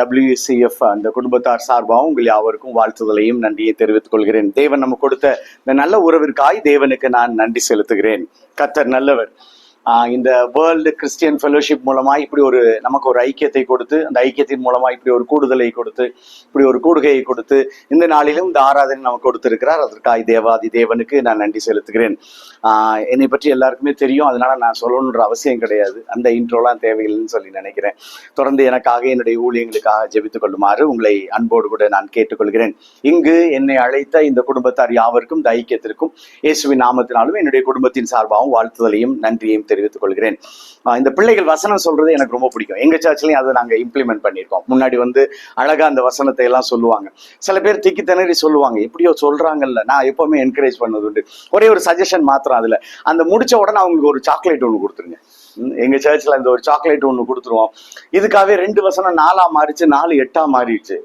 WCF அந்த குடும்பத்தார் சார்பாகவும் உங்கள் யாவருக்கும் வாழ்த்துதலையும் நன்றியை தெரிவித்துக் கொள்கிறேன். தேவன் நம்ம கொடுத்த இந்த நல்ல உறவிற்காய் தேவனுக்கு நான் நன்றி செலுத்துகிறேன். கத்தர் நல்லவர். இந்த வேர்ல்டு கிறிஸ்டியன் ஃபெலோஷிப் மூலமாக இப்படி ஒரு நமக்கு ஒரு ஐக்கியத்தை கொடுத்து அந்த ஐக்கியத்தின் மூலமாக இப்படி ஒரு கூடுதலை கொடுத்து இப்படி ஒரு கூடுகையை கொடுத்து இந்த நாளிலும் இந்த ஆராதனை நமக்கு கொடுத்திருக்கிறார். அதற்காய் தேவாதி தேவனுக்கு நான் நன்றி செலுத்துகிறேன். என்னை பற்றி எல்லாருக்குமே தெரியும். அதனால நான் சொல்லணுன்ற அவசியம் கிடையாது. அந்த இன்ட்ரோலாம் தேவையில்லைன்னு சொல்லி நினைக்கிறேன். தொடர்ந்து எனக்காக என்னுடைய ஊழியங்களுக்காக ஜெபித்துக் கொள்ளுமாறு உங்களை அன்போடு கூட நான் கேட்டுக்கொள்கிறேன். இங்கு என்னை அழைத்த இந்த குடும்பத்தார் யாவருக்கும் இந்த ஐக்கியத்திற்கும் இயேசுவின் நாமத்தினாலும் என்னுடைய குடும்பத்தின் சார்பாகவும் வாழ்த்துதலையும் நன்றியையும் தெரிவித்துக் கொள்கிறேன். இந்த பிள்ளைகள் வசனம் சொல்றது எனக்கு ரொம்ப பிடிக்கும். எங்க சர்ச்லயும் அதை நாங்க இம்ப்ளிமெண்ட் பண்ணியிருக்கோம். முன்னாடி வந்து அழகா அந்த வசனத்தை எல்லாம் சொல்லுவாங்க. சில பேர் திக்கி திணறி சொல்லுவாங்க. எப்படியோ சொல்றாங்கல்ல. நான் எப்பவுமே என்கரேஜ் பண்ணது உண்டு. ஒரே ஒரு சஜஷன் மாத்திரம் அதுல. அந்த முடிச்ச உடனே அவங்களுக்கு ஒரு சாக்லேட் ஒன்று கொடுத்துருங்க. எங்க சர்ச்ல இந்த ஒரு சாக்லேட் ஒன்று கொடுத்துருவோம். இதுக்காகவே ரெண்டு வசனம் நாலா மாறிச்சு நாலு எட்டா மாறிடுச்சு.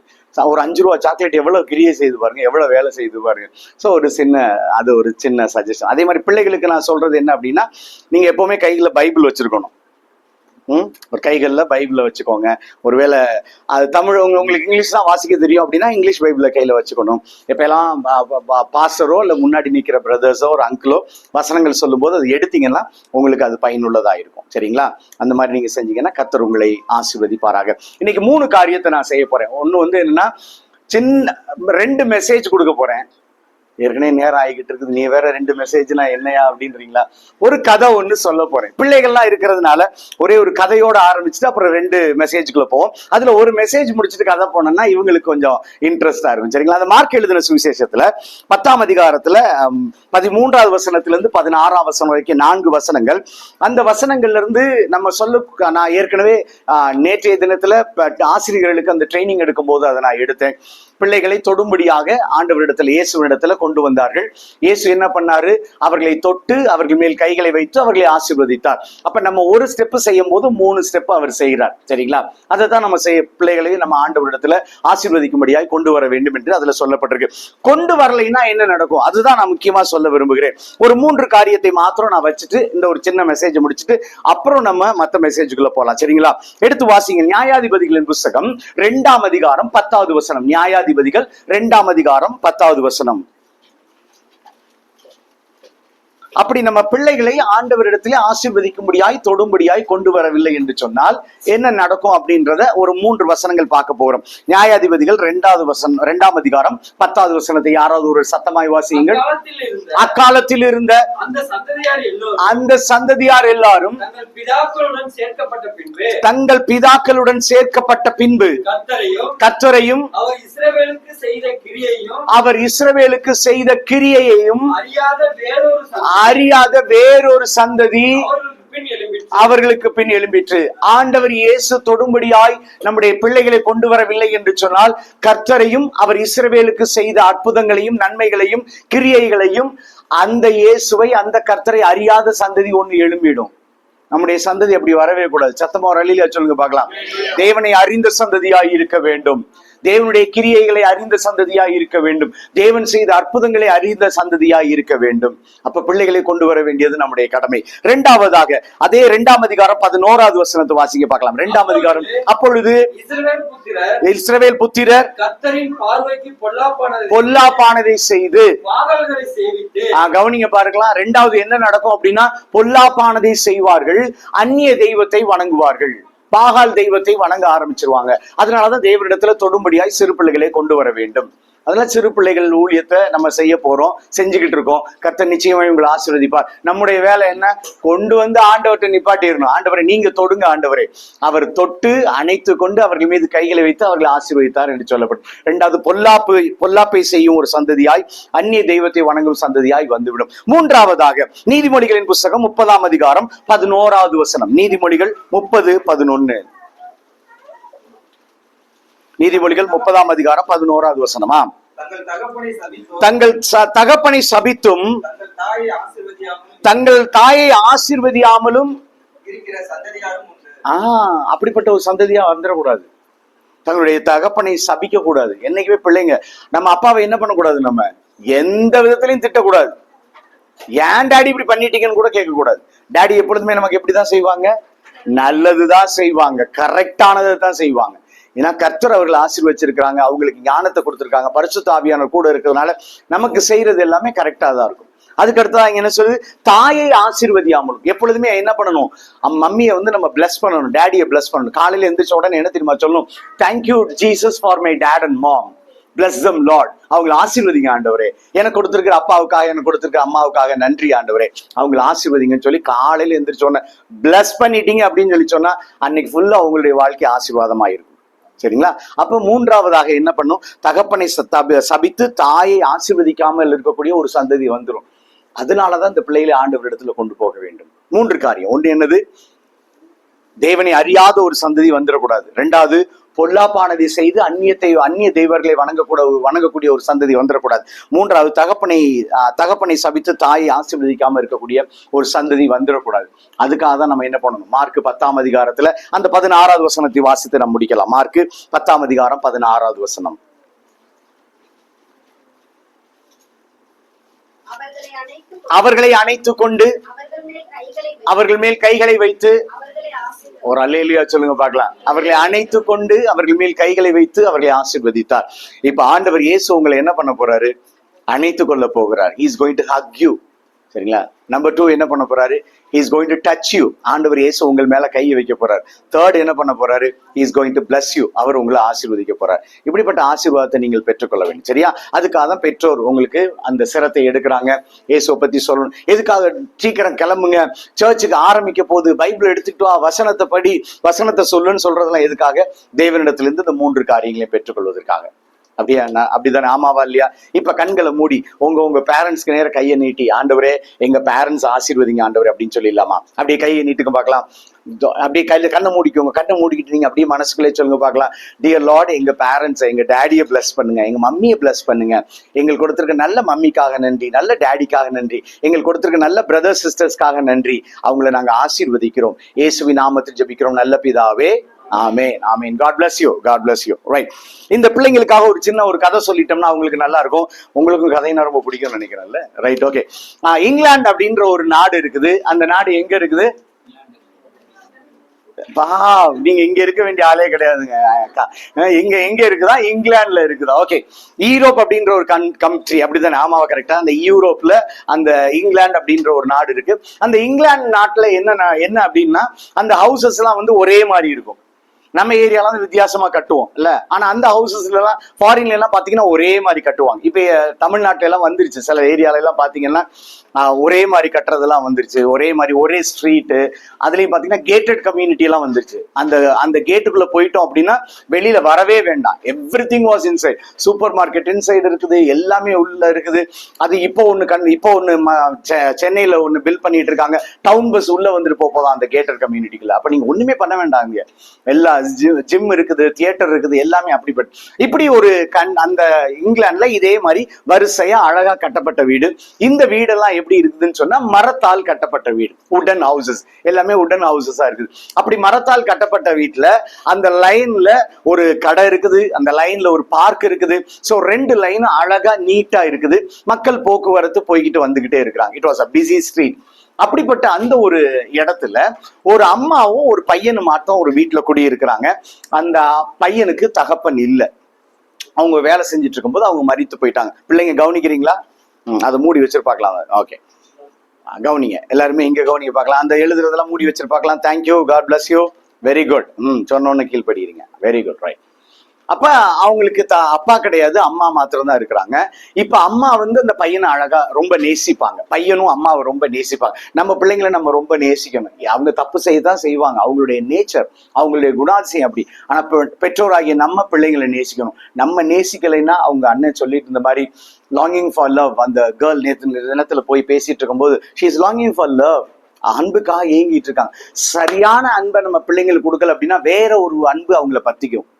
ஒரு அஞ்சு ரூபா சாக்லேட் எவ்வளவு கிரியை செய்து பாருங்க எவ்வளவு வேலை செய்து பாருங்க. ஸோ ஒரு சின்ன அது ஒரு சின்ன சஜஷன் அதே மாதிரி பிள்ளைகளுக்கு நான் சொல்றது என்ன அப்படின்னா நீங்க எப்பவுமே கையில பைபிள் வச்சிருக்கணும். ஒரு கைகளில் பைபிளை வச்சுக்கோங்க. ஒருவேளை அது தமிழ் உங்க- உங்களுக்கு இங்கிலீஷ் தான் வாசிக்க தெரியும் அப்படின்னா இங்கிலீஷ் பைபிளை கையில் வச்சுக்கணும். இப்போ எல்லாம் பாஸ்டரோ இல்லை முன்னாடி நிற்கிற பிரதர்ஸோ ஒரு அங்கிளோ வசனங்கள் சொல்லும்போது அது எடுத்தீங்கன்னா உங்களுக்கு அது பயனுள்ளதாக இருக்கும். சரிங்களா? அந்த மாதிரி நீங்கள் செஞ்சீங்கன்னா கத்தர் உங்களை ஆசிர்வதிப்பாராக. இன்னைக்கு மூணு காரியத்தை நான் செய்ய போகிறேன் ஒன்று வந்து என்னன்னா சின்ன ரெண்டு மெசேஜ் கொடுக்க போகிறேன் ஏற்கனவே நேரம் ஆகிக்கிட்டு இருக்குது. நீ வேற ரெண்டு மெசேஜ்னா என்னையா அப்படின்றீங்களா? ஒரு கதை ஒன்று சொல்ல போறேன். பிள்ளைகள்லாம் இருக்கிறதுனால ஒரே ஒரு கதையோட ஆரம்பிச்சுட்டு அப்புறம் ரெண்டு மெசேஜ்குள்ள போவோம். அதுல ஒரு மெசேஜ் முடிச்சுட்டு கதை போனோம்னா இவங்களுக்கு கொஞ்சம் இன்ட்ரெஸ்டா இருக்கும். சரிங்களா? அந்த மார்க் எழுதின சுவிசேஷத்துல பத்தாம் அதிகாரத்துல பதிமூன்றாவது வசனத்துல இருந்து பதினாறாம் வசனம் வரைக்கும் நான்கு வசனங்கள். அந்த வசனங்கள்ல இருந்து நம்ம சொல்ல நான் ஏற்கனவே ஆஹ், நேற்றைய தினத்துல ஆசிரியர்களுக்கு அந்த ட்ரைனிங் எடுக்கும் போது அதை நான் எடுத்தேன். பிள்ளைகளை தொடும்படியாக ஆண்டவரிடத்துல இயேசுவரிடத்துல கொண்டு வந்தார்கள். இயேசு என்ன பண்ணாரு? அவர்களை தொட்டு அவர்கள் மேல் கைகளை வைத்து அவர்களை ஆசீர்வதித்தார். அப்ப நம்ம ஒரு ஸ்டெப் செய்யும் போது மூணு ஸ்டெப் அவர் செய்கிறார். சரிங்களா? அதை தான் நம்ம செய்ய பிள்ளைகளையும் நம்ம ஆண்டவரிடத்துல ஆசீர்வதிக்கும்படியாக கொண்டு வர வேண்டும் என்று அதுல சொல்லப்பட்டிருக்கு. கொண்டு வரலைன்னா என்ன நடக்கும்? அதுதான் நான் முக்கியமா சொல்ல விரும்புகிறேன். ஒரு மூன்று காரியத்தை மாத்திரம் நான் வச்சுட்டு இந்த ஒரு சின்ன மெசேஜ் முடிச்சுட்டு அப்புறம் நம்ம மற்ற மெசேஜுக்குள்ள போகலாம் சரிங்களா? எடுத்து வாசிங்க. நியாயாதிபதிகளின் புஸ்தகம் ரெண்டாம் அதிகாரம் பத்தாவது வசனம். நியாயாதி நியாயாதிபதிகள் இரண்டாம் அதிகாரம் பத்தாவது வசனம். அப்படி நம்ம பிள்ளைகளை ஆண்டவரிடத்திலே ஆசீர்வதிக்கும்படியாய் தொடும்படியாய் கொண்டு வரவில்லை என்று சொன்னால் என்ன நடக்கும் அப்படின்றத ஒரு மூன்று வசனங்கள் பார்க்க போறோம். நியாயாதிபதிகள் ரெண்டாவது வசனம் ரெண்டாம் அதிகாரம் பத்தாவது வசனத்தை யாராவது ஒரு சத்தமாய் வாசியுங்கள். அக்காலத்தில் இருந்த அந்த சந்ததியார் எல்லோரும் தங்கள் பிதாக்களுடன் சேர்க்கப்பட்ட பின்பு கத்தரையும் அவர் இஸ்ரவேலுக்கு செய்த கிரியையும் அவர் இஸ்ரவேலுக்கு செய்த கிரியையையும் அறியாத வேறொரு சந்ததி அவர்களுக்கு பின் எழும்பிற்று ஆண்டவர் இயேசு தொடும்படியாய் நம்முடைய பிள்ளைகளை கொண்டு வரவில்லை என்று சொன்னால் கர்த்தரையும் அவர் இஸ்ரவேலுக்கு செய்த அற்புதங்களையும் நன்மைகளையும் கிரியைகளையும் அந்த இயேசுவை அந்த கர்த்தரை அறியாத சந்ததி ஒன்று எழும்பிடும். நம்முடைய சந்ததி அப்படி வரவே கூடாது. சத்தமா ஒரு அழிலியா சொல்லுங்க பார்க்கலாம். தேவனை அறிந்த சந்ததியாய் இருக்க வேண்டும். தேவனுடைய கிரியைகளை அறிந்த சந்ததியாய் இருக்க வேண்டும். தேவன் செய்த அற்புதங்களை அறிந்த சந்ததியாய் இருக்க வேண்டும். அப்ப பிள்ளைகளை கொண்டு வர வேண்டியது நம்முடைய கடமை. இரண்டாவதாக அதே இரண்டாம் அதிகாரம் பதினோராவது வசனத்தை வாசிக்க பார்க்கலாம். இரண்டாம் அதிகாரம் அப்பொழுது இஸ்ரவேல் புத்திரர் பொல்லாப்பானதை செய்து கவனிங்க பாருக்கலாம் ரெண்டாவது என்ன நடக்கும் அப்படின்னா பொல்லாப்பானதை செய்வார்கள் அந்நிய தெய்வத்தை வணங்குவார்கள். பாகால் தெய்வத்தை வணங்க ஆரம்பிச்சிருவாங்க. அதனாலதான் தேவனிடத்துல தொடும்படியாய் சிறு பிள்ளைகளை கொண்டு வர வேண்டும். அதெல்லாம் சிறு பிள்ளைகள் ஊழியத்தை நம்ம செய்ய போறோம் செஞ்சுக்கிட்டு இருக்கோம். கர்த்தர் நிச்சயமாக உங்களை ஆசீர்வதிப்பார். நம்முடைய வேலை என்ன? கொண்டு வந்து ஆண்டவர்கிட்ட நிப்பாட்டிடணும். ஆண்டவரை நீங்க தொடுங்க ஆண்டவரே. அவர் தொட்டு அணைத்து கொண்டு அவர்கள் மீது கைகளை வைத்து அவர்களை ஆசீர்வதித்தார் என்று சொல்லப்படும். இரண்டாவது பொல்லாப்பு பொல்லாப்பை செய்யும் ஒரு சந்ததியாய் அந்நிய தெய்வத்தை வணங்கும் சந்ததியாய் வந்துவிடும். மூன்றாவதாக நீதிமொழிகளின் புஸ்தகம் முப்பதாம் அதிகாரம் பதினோராவது வசனம். நீதிமொழிகள் முப்பது பதினொன்னு. நீதிமொழிகள் முப்பதாம் அதிகாரம் பதினோராவது வசனமா? தங்கள் தகப்பனை சபித்தோம். தங்கள் தாயை ஆசீர்வதியாமலும் ஆஹ் அப்படிப்பட்ட ஒரு சந்ததியா வந்துடக்கூடாது தங்களுடைய தகப்பனை சபிக்க கூடாது என்னைக்குமே பிள்ளைங்க நம்ம அப்பாவை என்ன பண்ணக்கூடாது நம்ம? எந்த விதத்திலையும் திட்டக்கூடாது. ஏன் டாடி இப்படி பண்ணிட்டீங்கன்னு கூட கேட்க கூடாது டாடி எப்பொழுதுமே நமக்கு எப்படிதான் செய்வாங்க? நல்லதுதான் செய்வாங்க. கரெக்டானதை தான் செய்வாங்க. ஏன்னா கர்த்தர் அவர்கள் ஆசீர்வச்சிருக்கிறாங்க அவங்களுக்கு ஞானத்தை கொடுத்துருக்காங்க பரிசுத்த ஆவியானவர் கூட இருக்கிறதுனால நமக்கு செய்யறது எல்லாமே கரெக்டா தான் இருக்கும். அதுக்கு அடுத்ததான் என்ன சொல்லுது? தாயை ஆசீர்வதியாமல் எப்பொழுதுமே என்ன பண்ணணும்? அம் மம்மியை வந்து நம்ம பிளஸ் பண்ணணும் டேடியை பிளஸ் பண்ணணும். காலையில எந்திரிச்ச உடனே என்ன தெரியுமா சொல்லணும்? Thank you Jesus for my dad and mom bless them lord அவங்களை ஆசீர்வதிங்க ஆண்டவரே. எனக்கு கொடுத்துருக்கிற அப்பாவுக்காக எனக்கு கொடுத்துருக்கிற அம்மாவுக்காக நன்றி ஆண்டவரே. அவங்களை ஆசீர்வதிங்கன்னு சொல்லி காலையில எந்திரிச்ச உடனே பிளஸ் பண்ணிட்டீங்க அப்படின்னு சொல்லி சொன்னா அன்னைக்கு ஃபுல்லா அவங்களுடைய வாழ்க்கை ஆசீர்வாதமாக இருக்கும் சரிங்களா? அப்ப மூன்றாவதாக என்ன பண்ணும்? தகப்பனை சத்தாபி சபித்து தாயை ஆசிர்வதிக்காமல் இருக்கக்கூடிய ஒரு சந்ததி வந்துடும் அதனாலதான் இந்த பிள்ளைகளை ஆண்டவர் இடத்துல கொண்டு போக வேண்டும். மூன்று காரியம். ஒன்று என்னது? தேவனை அறியாத ஒரு சந்ததி வந்துடக்கூடாது. ரெண்டாவது பொல்லாப்பானதை செய்து அந்நியத்தை அந்நிய தெய்வர்களை வணங்கக்கூட வணங்கக்கூடிய ஒரு சந்ததி வந்துடக்கூடாது. மூன்றாவது தகப்பனை தகப்பனை சபித்து தாயை ஆசீர்வதிக்காம இருக்கக்கூடிய ஒரு சந்ததி வந்துடக்கூடாது. அதுக்காக தான் நம்ம என்ன பண்ணணும்? மார்க் பத்தாம் அதிகாரத்துல அந்த பதினாறாவது வசனத்தை வாசித்து நம்ம முடிக்கலாம். மார்க் பத்தாம் அதிகாரம் பதினாறாவது வசனம். அவர்களை அவர்களை அணைத்து கொண்டு அவர்கள் மேல் கைகளை வைத்து ஒரு அல்லேலியா சொல்லுங்க பார்க்கலாம். அவர்களை அணைத்து கொண்டு அவர்கள் மேல் கைகளை வைத்து அவர்களை ஆசீர்வதித்தார். இப்ப ஆண்டவர் இயேசு உங்களை என்ன பண்ண போறாரு? அணைத்து கொள்ள போகிறார். Is going to hug you சரிங்களா? நம்பர் டூ என்ன பண்ண போறாரு? Is going to touch you ஆண்டவர் இயேசு உங்கள் மேல கையை வைக்க போறார். தேர்ட் என்ன பண்ண போறாரு? Is going to bless you அவர் உங்களை ஆசீர்வதிக்க போறார். இப்படிப்பட்ட ஆசீர்வாதத்தை நீங்கள் பெற்றுக்கொள்ள வேண்டும். சரியா? அதுக்காக தான் பெற்றோர் உங்களுக்கு அந்த சிரத்தை எடுக்கிறாங்க. இயேசுவை பத்தி சொல்லணும். எதுக்காக சீக்கிரம் கிளம்புங்க? சர்ச்சுக்கு ஆரம்பிக்க போது பைபிள் எடுத்துக்கிட்டு வா வசனத்தை படி வசனத்தை சொல்லுன்னு சொல்றதெல்லாம் எதுக்காக? தேவனிடத்திலிருந்து இந்த மூன்று காரியங்களையும் பெற்றுக்கொள்வதற்காக. அப்படியா? அப்படிதானே ஆமாவா இல்லையா? இப்ப கண்களை மூடி உங்க உங்க பேரண்ட்ஸ்க்கு நேர கையை நீட்டி ஆண்டவரே எங்க பேரண்ட்ஸ் ஆசீர்வதிங்க ஆண்டவரே அப்படின்னு சொல்லிடலாமா? அப்படியே கையை நீட்டுக்கு பார்க்கலாம். அப்படியே கையில கண்ணை மூடிக்கோங்க. கண்ணை மூடிக்கிட்டு நீங்க அப்படியே மனசுக்குள்ளே சொல்லுங்க பார்க்கலாம். டியர் லார்ட் எங்க பேரண்ட்ஸை எங்க டேடியை பிளஸ் பண்ணுங்க. எங்க மம்மியை பிளஸ் பண்ணுங்க. எங்களுக்கு கொடுத்துருக்க நல்ல மம்மிக்காக நன்றி நல்ல டேடிக்காக நன்றி. எங்களுக்கு கொடுத்துருக்க நல்ல பிரதர் சிஸ்டர்ஸ்க்காக நன்றி. அவங்கள நாங்க ஆசீர்வதிக்கிறோம். இயேசுவி நாமத்தில் ஜபிக்கிறோம். நல்ல பிதாவே ஆமேன் ஆமேன். God bless you God bless you right இந்த பிள்ளைங்களுக்காக ஒரு சின்ன ஒரு கதை சொல்லிட்டோம்னா அவங்களுக்கு நல்லா இருக்கும். உங்களுக்கும் கதைனா ரொம்ப பிடிக்கும்னு நினைக்கிறேன்ல. ரைட் ஓகே இங்கிலாந்து அப்படின்ற ஒரு நாடு இருக்குது. அந்த நாடு எங்க இருக்குது? வா நீங்க இங்க இருக்க வேண்டிய ஆளே கிடையாதுங்க அக்கா. இங்க எங்க இருக்குதா? இங்கிலாந்துல இருக்குதா? ஓகே யூரோப் அப்படின்ற ஒரு கன் கண்ட்ரி அப்படிதானே? ஆமாவா கரெக்டா அந்த யூரோப்ல அந்த இங்கிலாந்து அப்படின்ற ஒரு நாடு இருக்கு. அந்த இங்கிலாந்து நாட்டுல என்ன நா- என்ன அப்படின்னா அந்த ஹவுசஸ் எல்லாம் வந்து ஒரே மாதிரி இருக்கும். நம்ம ஏரியால வந்து வித்தியாசமா கட்டுவோம் இல்ல? ஆனா அந்த ஹவுசஸ்ல எல்லாம் ஃபாரின்ல எல்லாம் பாத்தீங்கன்னா ஒரே மாதிரி கட்டுவாங்க. இப்ப தமிழ்நாட்டுல எல்லாம் வந்துருச்சு. சில ஏரியால எல்லாம் பாத்தீங்கன்னா ஒரே மாதிரி கட்டுறதெல்லாம் வந்துருச்சு. ஒரே மாதிரி ஒரே ஸ்ட்ரீட்டு அதுலயும் பாத்தீங்கன்னா கேட்டட் கம்யூனிட்டி எல்லாம் வந்துருச்சு. அந்த அந்த கேட்டுக்குள்ள போயிட்டோம் அப்படின்னா வெளியில வரவே வேண்டாம். Everything was inside supermarket inside இருக்குது. எல்லாமே உள்ள இருக்குது. அது இப்போ ஒண்ணு கண் இப்போ ஒண்ணு ம- செ- சென்னையில ஒண்ணு பில் பண்ணிட்டு இருக்காங்க. டவுன் பஸ் உள்ள வந்துட்டு போக போதும் அந்த கேட்டட் கம்யூனிட்டிக்குள்ள அப்ப நீங்க ஒண்ணுமே பண்ண வேண்டாங்க எல்லா ஜிம் இருக்குது தியேட்டர் இருக்குது எல்லாமே அப்படிப்பட்ட இப்படி ஒரு கண் அந்த இங்கிலாந்துல இதே மாதிரி வரிசையா அழகா கட்டப்பட்ட வீடு. இந்த வீடெல்லாம் எப்படி இருக்குதுன்னு சொன்னா மரத்தால் கட்டப்பட்ட வீடு. உடன் ஹவுசஸ் எல்லாமே உடன் ஹவுசஸா இருக்குது. அப்படி மரத்தால் கட்டப்பட்ட வீட்டுல அந்த லைன்ல ஒரு கடை இருக்குது அந்த லைன்ல ஒரு பார்க் இருக்குது. சோ ரெண்டு லைன் அழகா நீட்டா இருக்குது. மக்கள் போக்குவரத்து போய்கிட்டு வந்துகிட்டே இருக்கிறாங்க. It was a busy street அப்படிப்பட்ட அந்த ஒரு இடத்துல ஒரு அம்மாவும் ஒரு பையனும் மாட்டம் ஒரு வீட்டுல குடியிருக்கிறாங்க. அந்த பையனுக்கு தகப்பன் இல்லை. அவங்க வேலை செஞ்சுட்டு இருக்கும்போது அவங்க மறித்து போயிட்டாங்க. பிள்ளைங்க கவனிக்கிறீங்களா? அதை மூடி வச்சிருப்பாக்கலாம் ஓகே. கவனிங்க. எல்லாருமே இங்க கவனிக்க பார்க்கலாம். அந்த எழுதுறதெல்லாம் மூடி வச்சிருப்பாக்கலாம் thank you God bless you very good ம் சொன்னோன்னு கீழ்படுகிறீங்க வெரி குட் ரைட் அப்ப அவங்களுக்கு த அப்பா கிடையாது அம்மா மாத்திரம் தான் இருக்கிறாங்க. இப்ப அம்மா வந்து அந்த பையனை அழகா ரொம்ப நேசிப்பாங்க. பையனும் அம்மாவை ரொம்ப நேசிப்பாங்க. நம்ம பிள்ளைங்களை நம்ம ரொம்ப நேசிக்கணும். அவங்க தப்பு செய்ய தான் செய்வாங்க. அவங்களுடைய நேச்சர் அவங்களுடைய குணாதிசயம் அப்படி. ஆனா பெ- பெற்றோராகிய நம்ம பிள்ளைங்களை நேசிக்கணும். நம்ம நேசிக்கலைன்னா அவங்க அண்ணன் சொல்லிட்டு இருந்த மாதிரி லாங்கிங் ஃபார் லவ் அந்த கேர்ள் நேற்று தினத்துல போய் பேசிட்டு இருக்கும்போது she is longing for love அன்புக்காக ஏங்கிட்டு இருக்காங்க. சரியான அன்பை நம்ம பிள்ளைங்களுக்கு கொடுக்கல அப்படின்னா வேற ஒரு அன்பு அவங்கள பத்திக்கும்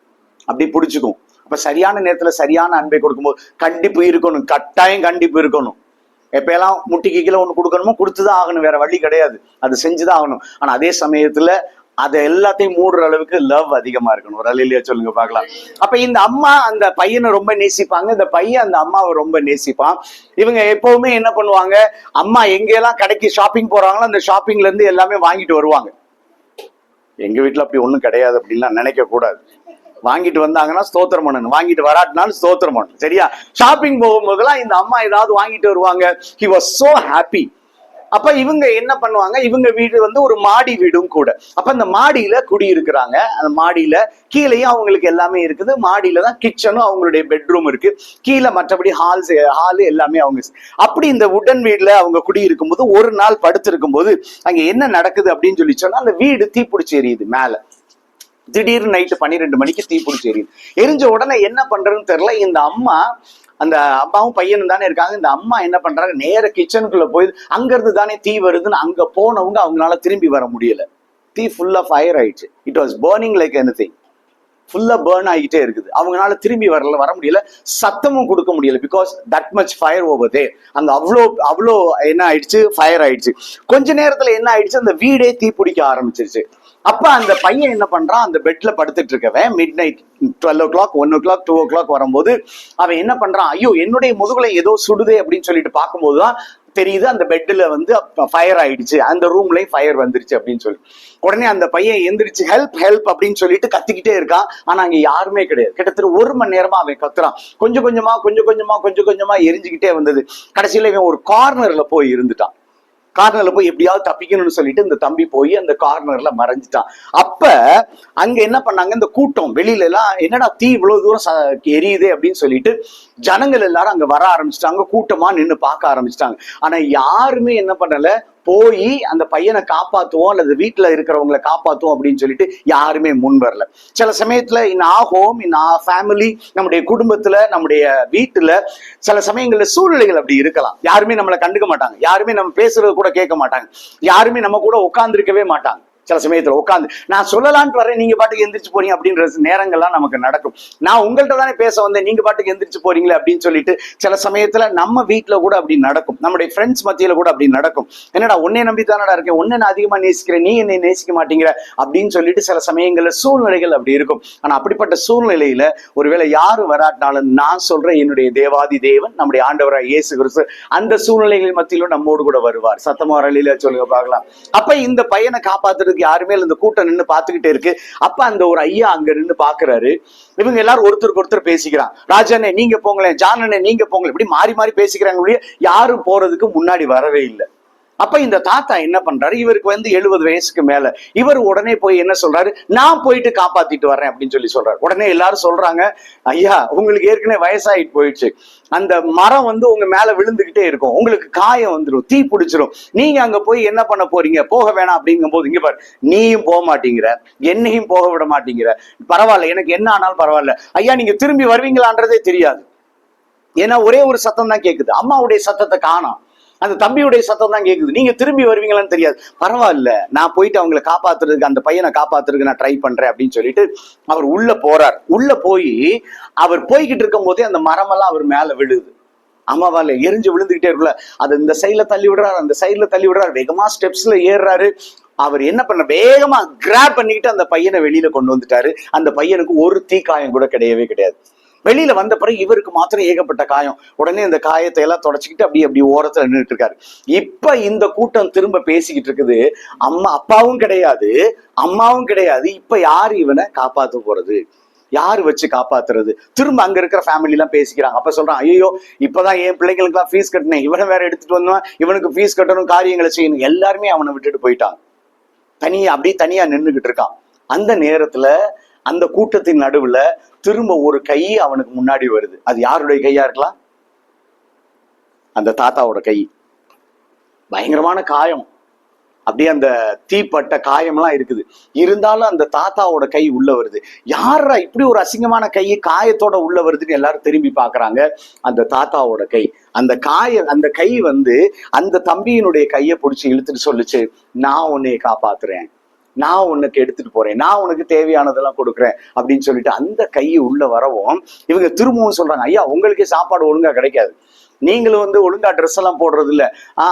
அப்படி பிடிச்சிக்கும். அப்ப சரியான நேரத்துல சரியான அன்பை கொடுக்கும்போது கண்டிப்பு இருக்கணும். கட்டாயம் கண்டிப்பு இருக்கணும். எப்பயெல்லாம் முட்டிக்கு கீழே ஒண்ணு கொடுக்கணுமோ கொடுத்துதான் ஆகணும். வேற வழி கிடையாது. அது செஞ்சுதான் ஆகணும். ஆனா அதே சமயத்துல அதை எல்லாத்தையும் மூடுற அளவுக்கு லவ் அதிகமா இருக்கணும். ஒரு அலையிலேயே சொல்லுங்க பார்க்கலாம். அப்ப இந்த அம்மா அந்த பையனை ரொம்ப நேசிப்பாங்க. இந்த பையன் அந்த அம்மாவை ரொம்ப நேசிப்பான். இவங்க எப்பவுமே என்ன பண்ணுவாங்க? அம்மா எங்கெல்லாம் கடைக்கு ஷாப்பிங் போறாங்களோ அந்த ஷாப்பிங்ல இருந்து எல்லாமே வாங்கிட்டு வருவாங்க. எங்க வீட்டுல அப்படி ஒண்ணும் கிடையாது அப்படின்லாம் நினைக்க கூடாது. வாங்கிட்டு வந்தாங்கன்னா ஸ்தோத்திரம் பண்ணணும். வாங்கிட்டு வராட்டினாலும் ஸ்தோத்திரம் பண்ணணும். சரியா? ஷாப்பிங் போகும்போதெல்லாம் இந்த அம்மா ஏதாவது வாங்கிட்டு வருவாங்க. ஹி வாஸ் சோ ஹாப்பி அப்ப இவங்க என்ன பண்ணுவாங்க? இவங்க வீடு வந்து ஒரு மாடி வீடும் கூட. அப்ப அந்த மாடியில குடி இருக்கிறாங்க அந்த மாடியில கீழேயும் அவங்களுக்கு எல்லாமே இருக்குது. மாடியில தான் கிச்சனும் அவங்களுடைய பெட்ரூம் இருக்கு. கீழே மற்றபடி ஹால்ஸ் ஹாலு எல்லாமே அவங்க அப்படி இந்த உடன் வீடுல அவங்க குடி இருக்கும்போது ஒரு நாள் படுத்திருக்கும் போது அங்க என்ன நடக்குது அப்படின்னு சொல்லி சொன்னா அந்த வீடு தீப்பிடிச்சி எரியுது மேல. திடீர்னு நைட்டு பன்னிரெண்டு மணிக்கு தீ பிடிச்சி எரியுது. எரிஞ்ச உடனே என்ன பண்றதுன்னு தெரியல. இந்த அம்மா அந்த அம்மாவும் பையனும் தானே இருக்காங்க. இந்த அம்மா என்ன பண்றாங்க? நேர கிச்சனுக்குள்ள போய் அங்கிருந்து தானே தீ வருதுன்னு அங்க போனவங்க அவங்களால திரும்பி வர முடியல. தீ ஃபுல்லா ஃபயர் ஆயிடுச்சு. It was burning like anything ஃபுல்லா பேர்ன் ஆகிட்டே இருக்குது. அவங்களால திரும்பி வரல வர முடியல. சத்தமும் கொடுக்க முடியல. Because that much fire over they அவ்வளோ அவ்வளோ என்ன ஆயிடுச்சு? ஃபயர் ஆயிடுச்சு. கொஞ்ச நேரத்துல என்ன ஆயிடுச்சு? அந்த வீடே தீ பிடிக்க ஆரம்பிச்சிருச்சு. அப்ப அந்த பையன் என்ன பண்றான்? அந்த பெட்ல படுத்துட்டு இருக்கவன் midnight twelve o'clock one o'clock two o'clock வரும்போது அவன் என்ன பண்றான்? ஐயோ என்னுடைய முதுகுல ஏதோ சுடுதே அப்படின்னு சொல்லிட்டு பார்க்கும்போது தான் தெரியுது அந்த பெட்டில் வந்து ஃபயர் ஆயிடுச்சு. அந்த ரூம்லயும் ஃபயர் வந்துருச்சு அப்படின்னு சொல்லி. உடனே அந்த பையன் எந்திரிச்சு ஹெல்ப் ஹெல்ப் அப்படின்னு சொல்லிட்டு கத்திக்கிட்டே இருக்கான். ஆனா அங்க யாருமே கிடையாது. கிட்டத்தட்ட ஒரு மணி நேரமா அவன் கத்துறான். கொஞ்சம் கொஞ்சமா கொஞ்சம் கொஞ்சமா கொஞ்சம் கொஞ்சமா எரிஞ்சுக்கிட்டே வந்தது. கடைசியில இவன் ஒரு கார்னர்ல போய் இருந்துட்டான். கார்னர்ல போய் எப்படியாவது தப்பிக்கணும்னு சொல்லிட்டு இந்த தம்பி போய் அந்த கார்னர்ல மறைஞ்சிட்டான். அப்ப அங்க என்ன பண்ணாங்க? இந்த கூட்டம் வெளியில எல்லாம் என்னடா தீ இவ்வளவு தூரம் எரியுது அப்படின்னு சொல்லிட்டு ஜனங்கள் எல்லாரும் அங்க வர ஆரம்பிச்சிட்டாங்க. கூட்டமா நின்னு பார்க்க ஆரம்பிச்சிட்டாங்க. ஆனா யாருமே என்ன பண்ணல? போய் அந்த பையனை காப்பாற்றுவோம் அல்லது வீட்டில் இருக்கிறவங்களை காப்பாற்றுவோம் அப்படின்னு சொல்லிட்டு யாருமே முன் வரல. சில சமயத்தில் இன் ஆ ஹோம் இன் ஆ ஃபேமிலி நம்முடைய குடும்பத்தில் நம்முடைய வீட்டில் சில சமயங்களில் சூழ்நிலைகள் அப்படி இருக்கலாம். யாருமே நம்மளை கண்டுக்க மாட்டாங்க. யாருமே நம்ம பேசுறது கூட கேட்க மாட்டாங்க. யாருமே நம்ம கூட உட்காந்துருக்கவே மாட்டாங்க. சில சமயத்துல உட்காந்து நான் சொல்லலான்ட்டு வரேன் நீங்க பாட்டுக்கு எந்திரிச்சு போறீங்க அப்படின்ற நேரங்கள்லாம் நமக்கு நடக்கும். நான் உங்கள்கிட்ட தானே பேச வந்தேன் நீங்க பாட்டுக்கு எந்திரிச்சு போறீங்களே அப்படின்னு சொல்லிட்டு சில சமயத்துல நம்ம வீட்டுல கூட அப்படி நடக்கும். நம்முடைய ஃப்ரெண்ட்ஸ் மத்தியில கூட அப்படி நடக்கும். என்னடா உன்னை நம்பி தானடா இருக்கேன்? உன்னை நான் அதிகமா நேசிக்கிறேன் நீ என்னை நேசிக்க மாட்டேங்கிற? அப்படின்னு சொல்லிட்டு சில சமயங்கள்ல சூழ்நிலைகள் அப்படி இருக்கும். ஆனா அப்படிப்பட்ட சூழ்நிலையில ஒருவேளை யாரு வராட்டினாலும் நான் சொல்றேன் என்னுடைய தேவாதி தேவன் நம்முடைய ஆண்டவராய் இயேசு கிறிஸ்து அந்த சூழ்நிலைகள் மத்தியிலும் நம்மோடு கூட வருவார். சத்தமா வரலையில சொல்லுங்க பார்க்கலாம். அப்ப இந்த பையனை காப்பாத்துறது காப்பாத்துறதுக்கு யாருமே அந்த இந்த கூட்டம் நின்னு பார்த்துக்கிட்டே இருக்கு. அப்ப அந்த ஒரு ஐயா அங்க நின்னு பாக்குறாரு இவங்க எல்லாரும் ஒருத்தருக்கு ஒருத்தர் பேசிக்கிறான். ராஜானே நீங்க போங்களேன் ஜானனே நீங்க போங்களேன். இப்படி மாறி மாறி பேசிக்கிறாங்க யாரும் போறதுக்கு முன்னாடி வரவே இல்லை. அப்ப இந்த தாத்தா என்ன பண்றாரு? இவருக்கு வந்து எழுபது வயசுக்கு மேல. இவர் உடனே போய் என்ன சொல்றாரு? நான் போயிட்டு காப்பாத்திட்டு வர்றேன் அப்படின்னு சொல்லி சொல்றாரு. உடனே எல்லாரும் சொல்றாங்க ஐயா உங்களுக்கு ஏற்கனவே வயசாயிட்டு போயிடுச்சு. அந்த மரம் வந்து உங்க மேல விழுந்துகிட்டே இருக்கும். உங்களுக்கு காயம் வந்துடும் தீ பிடிச்சிரும். நீங்க அங்க போய் என்ன பண்ண போறீங்க? போக வேணாம் அப்படிங்கும் போது இங்க பாரு நீயும் போக மாட்டேங்கிற. என்னையும் போக விட மாட்டேங்கிற. பரவாயில்ல எனக்கு என்ன ஆனாலும் பரவாயில்ல. ஐயா நீங்க திரும்பி வருவீங்களான்றதே தெரியாது. ஏன்னா ஒரே ஒரு சத்தம் தான் கேக்குது. அம்மாவுடைய சத்தத்தை காணோம். அந்த தம்பியுடைய சத்தம் தான் கேக்குது. நீங்க திரும்பி வருவீங்களான்னு தெரியாது. பரவாயில்ல நான் போயிட்டு அவங்களை காப்பாத்துறதுக்கு அந்த பையனை காப்பாத்துறதுக்கு நான் ட்ரை பண்றேன் அப்படின்னு சொல்லிட்டு அவர் உள்ள போறார். உள்ள போய் அவர் போய்கிட்டு இருக்கும் போதே அந்த மரமெல்லாம் அவர் மேல விழுது. அம்மாவால எரிஞ்சு விழுந்துகிட்டே இருக்குல்ல அது இந்த சைட்ல தள்ளி விடுறாரு அந்த சைட்ல தள்ளி விடுறாரு. வேகமா ஸ்டெப்ஸ்ல ஏறுறாரு. அவர் என்ன பண்ண வேகமா கிராப் பண்ணிக்கிட்டு அந்த பையனை வெளியில கொண்டு வந்துட்டாரு. அந்த பையனுக்கு ஒரு தீக்காயம் கூட கிடையவே கிடையாது. வெளியில வந்த பிறகு இவருக்கு மாத்திரம் ஏகப்பட்ட காயம். உடனே இந்த காயத்தை எல்லாம் தொடச்சிக்கிட்டு அப்படி அப்படி ஓரத்துல நின்றுட்டு இருக்காரு. இப்ப இந்த கூட்டம் திரும்ப பேசிக்கிட்டு இருக்குது. அம்மா அப்பாவும் கிடையாது. அம்மாவும் கிடையாது. இப்ப யாரு இவனை காப்பாத்த போறது? யாரு வச்சு காப்பாத்துறது? திரும்ப அங்க இருக்கிற ஃபேமிலி எல்லாம் பேசிக்கிறாங்க. அப்ப சொல்றான் ஐயோ இப்பதான் என் பிள்ளைங்களுக்கு எல்லாம் ஃபீஸ் கட்டினேன். இவனை வேற எடுத்துட்டு வந்தவன் இவனுக்கு ஃபீஸ் கட்டணும் காரியங்களை செய்யணும். எல்லாருமே அவனை விட்டுட்டு போயிட்டான் தனியா அப்படியே தனியா நின்றுகிட்டு இருக்கான். அந்த நேரத்துல அந்த கூட்டத்தின் நடுவில் திரும்ப ஒரு கை அவனுக்கு முன்னாடி வருது. அது யாருடைய கையா இருக்கலாம்? அந்த தாத்தாவோட கை. பயங்கரமான காயம். அப்படியே அந்த தீப்பட்ட காயம்லாம் இருக்குது. இருந்தாலும் அந்த தாத்தாவோட கை உள்ள வருது. யாரா இப்படி ஒரு அசிங்கமான கை? காயத்தோட உள்ள வருதுன்னு எல்லாரும் திரும்பி பாக்குறாங்க அந்த தாத்தாவோட கை. அந்த காய அந்த கை வந்து அந்த தம்பியினுடைய கையை பிடிச்சி இழுத்துட்டு சொல்லுச்சு நான் உன்னைய காப்பாத்துறேன். நான் உனக்கு எடுத்துட்டு போறேன் நான் உனக்கு தேவையானதெல்லாம் கொடுக்குறேன் அப்படின்னு சொல்லிட்டு அந்த கை உள்ள வரவும் இவங்க திரும்பவும் சொல்றாங்க ஐயா உங்களுக்கே சாப்பாடு ஒழுங்கா கிடைக்காது. நீங்களும் வந்து ஒழுங்கா ட்ரெஸ் எல்லாம் போடுறது இல்ல.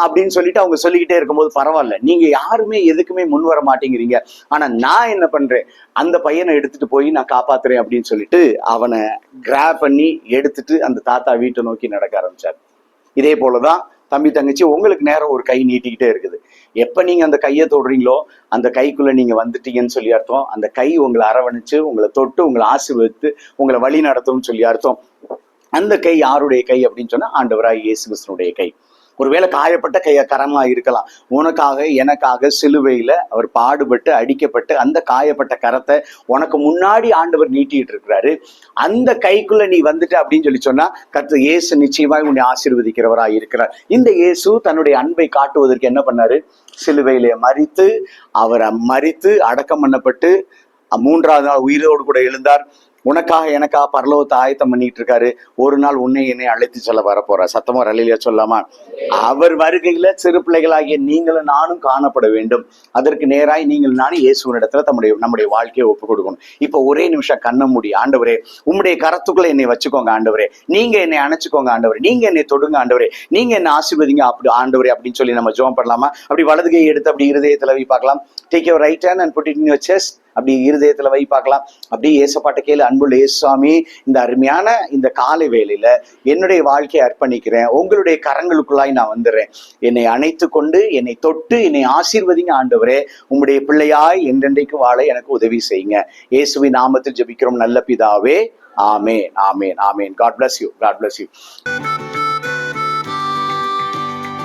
அப்படின்னு சொல்லிட்டு அவங்க சொல்லிக்கிட்டே இருக்கும்போது பரவாயில்ல நீங்க யாருமே எதுக்குமே முன் வர மாட்டேங்கிறீங்க. ஆனா நான் என்ன பண்றேன் அந்த பையனை எடுத்துட்டு போய் நான் காப்பாத்துறேன் அப்படின்னு சொல்லிட்டு அவனை கிராப் பண்ணி எடுத்துட்டு அந்த தாத்தா வீட்டை நோக்கி நடக்க ஆரம்பிச்சார். இதே போலதான் தம்பி தங்கச்சி உங்களுக்கு நேரம் ஒரு கை நீட்டிக்கிட்டே இருக்குது. எப்போ நீங்க அந்த கையை தொடுறீங்களோ அந்த கைக்குள்ள நீங்க வந்துட்டீங்கன்னு சொல்லி அர்த்தம். அந்த கை உங்களை அரவணைச்சு உங்களை தொட்டு உங்களை ஆசீர்வதித்து உங்களை வழி நடத்தும்னு சொல்லி அர்த்தம். அந்த கை யாருடைய கை அப்படின்னு சொன்னா ஆண்டவராய் இயேசு கிருஷ்ணனுடைய கை. ஒருவேளை காயப்பட்ட கைய கரமா இருக்கலாம். உனக்காக எனக்காக சிலுவையில அவர் பாடுபட்டு அடிக்கப்பட்டு அந்த காயப்பட்ட கரத்தை உனக்கு முன்னாடி ஆண்டவர் நீட்டிட்டு இருக்கிறாரு. அந்த கைக்குள்ள நீ வந்துட்ட அப்படின்னு சொல்லி சொன்னா கர்த்தர் இயேசு நிச்சயமாய் உன்னை ஆசீர்வதிக்கிறவரா இருக்கிறார். இந்த இயேசு தன்னுடைய அன்பை காட்டுவதற்கு என்ன பண்ணாரு? சிலுவையிலே மறித்து அவரை மறித்து அடக்கம் பண்ணப்பட்டு மூன்றாவது நாள் உயிரோடு கூட எழுந்தார். உனக்காக எனக்காக பரலோகத்தை ஆயத்தம் பண்ணிட்டு இருக்காரு. ஒரு நாள் உன்னை என்னை அழைத்து சொல்ல வர போற சத்தமா ரலிலியா சொல்லாமா அவர் வருகையில சிறு பிள்ளைகளாகிய நீங்களும் நானும் காணப்பட வேண்டும். அதற்கு நேராய் நீங்கள் நானும் இயேசுவனிடத்துல தம்முடைய நம்முடைய வாழ்க்கையை ஒப்பு கொடுக்கணும். இப்போ ஒரே நிமிஷம் கண்ண மூடி ஆண்டவரே உம்முடைய கரத்துக்குள்ள என்னை வச்சுக்கோங்க ஆண்டவரே. நீங்க என்னை அணைச்சுக்கோங்க ஆண்டவரே. நீங்க என்னை தொடுங்க ஆண்டவரே. நீங்க என்ன ஆசிர்வதிங்க அப்படி ஆண்டவரே அப்படின்னு சொல்லி நம்ம ஜோம் பண்ணலாமா? அப்படி வலது கையை எடுத்து அப்படி இருதயத்தில் வை பார்க்கலாம். Take your right hand and put it in your chest அப்படி இருதயத்துல வை பார்க்கலாம். அப்படியே ஏசப்பாட்ட கேளு அன்புள்ள ஏசுவாமி இந்த அருமையான இந்த காலை வேலையில என்னுடைய வாழ்க்கையை அர்ப்பணிக்கிறேன். உங்களுடைய கரங்களுக்குள்ளாய் நான் வந்துடுறேன் என்னை அணைத்து கொண்டு என்னை தொட்டு என்னை ஆசீர்வதிங்க ஆண்டவரே. உங்களுடைய பிள்ளையாய் என்றென்றைக்கு வாழ எனக்கு உதவி செய்யுங்க. இயேசுவி நாமத்தில் ஜெபிக்கிறோம். நல்ல பிதாவே ஆமேன் ஆமேன் ஆமேன். God bless you God bless you